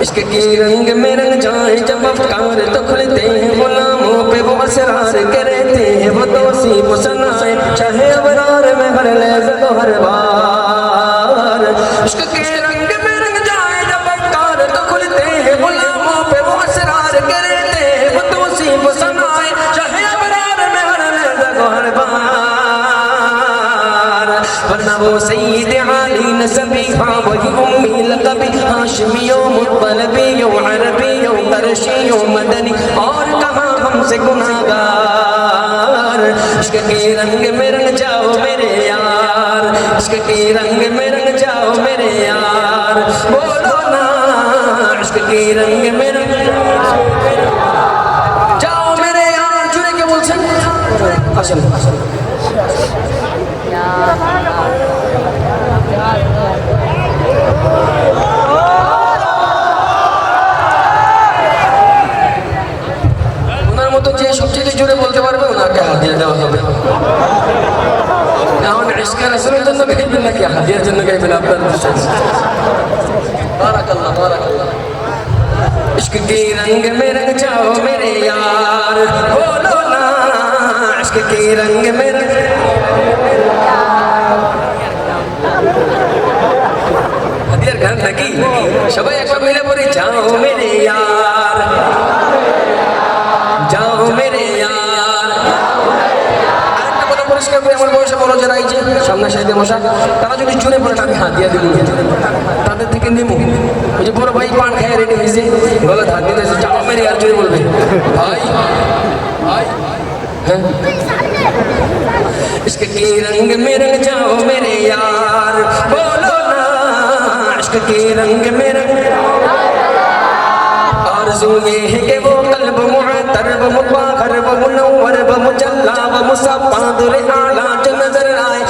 عشق کی رنگ میں رنگ جائیں افکار تو کھلتے ہیں بول مو پہ بسرار کرے ہیں وہ توسی بسنائے چاہے ابرار میں ہر بار عشق کی رنگ میں رنگ جائیں افکار تو کھلتے ہیں بول مو پہ بسرار کرے ہیں وہ توسی بسنائے چاہے ابرار میں ہر بار ورنہ وہ سید سی دیہی نسبی بابئی ہاں، امی لطب مدنی اور کہاں ہم سے گناہ گار عشق کی رنگ میں رنگ جاؤ میرے یار عشق کی رنگ میں رنگ جاؤ میرے یار بولو نا عشق کی رنگ میں رنگ جاؤ میرے یار جی اچھا۔ Yeah. হাদিয়া দেওয়া হবে এখন ইস্কা রাসুলের জন্য গাইবেন নাকি হাদিয়ার জন্য গাইবেন আপনার বিশ্বাস বারাকাল্লাহ বারাকাল্লাহ इश्क के रंग में रंग जाओ मेरे यार बोलो ना इश्क के रंग में বাংলা সাহিত্যের ভাষা তারা যদি জোরে বলে আমি হাত দিয়ে দিব তাদের থেকে নেবো ওই যে বড় ভাই পান খেয়ে রেডি হয়েছে বলে হাত দিতে হয়েছে চাপা মেরে আর জোরে বলবে ভাই ভাই হ্যাঁ عشق کے رنگ میں رنگ جاؤ میرے یار بولو نا عشق کے رنگ میں رنگ آرزو یہ ہے کہ وہ قلب معتر و مباخر و منور و مجلہ و مصفہ در اعلان جنظر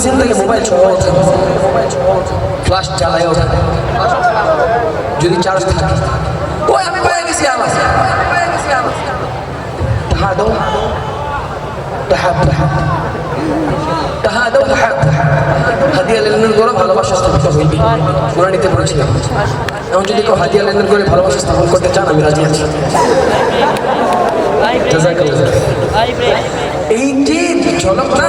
পিছন থেকে মোবাইল ছোঁয়া ওঠে ফ্লাশ চালাই ওঠে যদি চার্জ থাকে ও আমি পেয়ে গেছি আমার তাহা দৌ তাহা তাহা তাহা দৌ তাহা হাদিয়া লেনদেন করো ভালোবাসা স্থাপিত হইবে কোরআনিতে পড়েছিলাম এখন যদি কেউ হাদিয়া লেনদেন করে ভালোবাসা স্থাপন করতে চান আমি রাজি আছি এই যে ঝলক না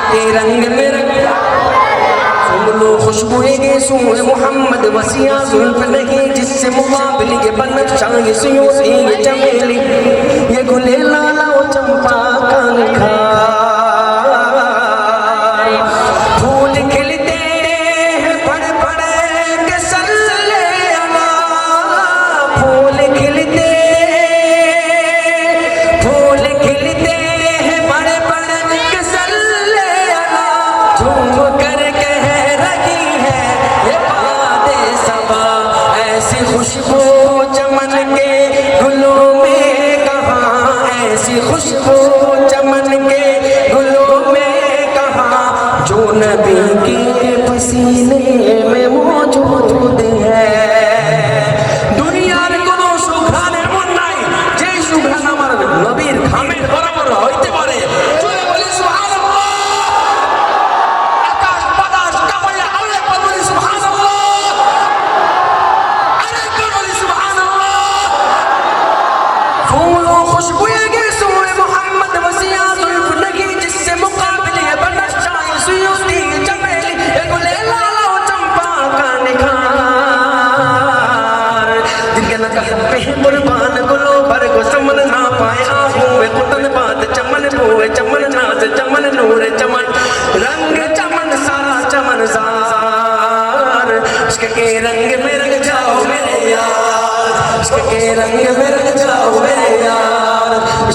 पे रंग में रंगा सुन लो खुशबुए के सूर मोहम्मद वसिया जुल्फ नहीं जिससे मुकाबले के बन चाहिए सुयो से ये चमेली खुशबू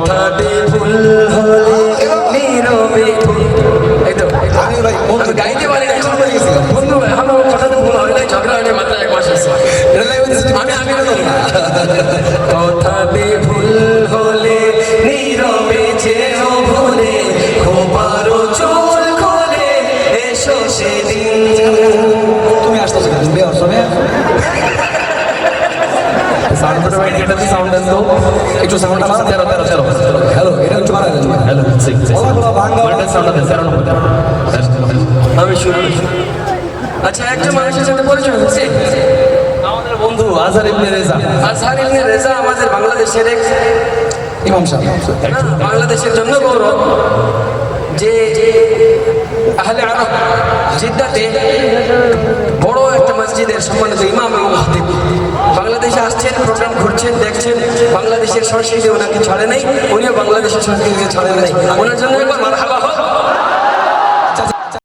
কথা বিপুল হলে নীরবে এইতো আমি ভাই বন্ধু গাইতে পারি না এখন বলে বন্ধু এখন আমার কথা তো ভুল হয় না ঝগড়া হয়নি মাত্র এক মাস আছে আমি আমি কথা বিপুল হলে নীরবে যেও ভুলে খোপারো চোর খোলে এসো সেদিন একটু সাউন্ড আমার আচ্ছা একটা মানুষের বন্ধু আজহার ইবনে রেজা আমাদের বাংলাদেশের হ্যাঁ, বাংলাদেশের জন্য গৌরব যে আহলে জিদ্দাতে বড় একটা মসজিদের সম্মানিত ইমাম এবং হাতিব বাংলাদেশে আসছেন প্রোগ্রাম করছেন দেখছেন বাংলাদেশের সংস্কৃতি ওনাকে ছাড়ে নেই উনিও বাংলাদেশের সংস্কৃতিকে ছাড়ে নেই ওনার জন্য একবার মারহাবা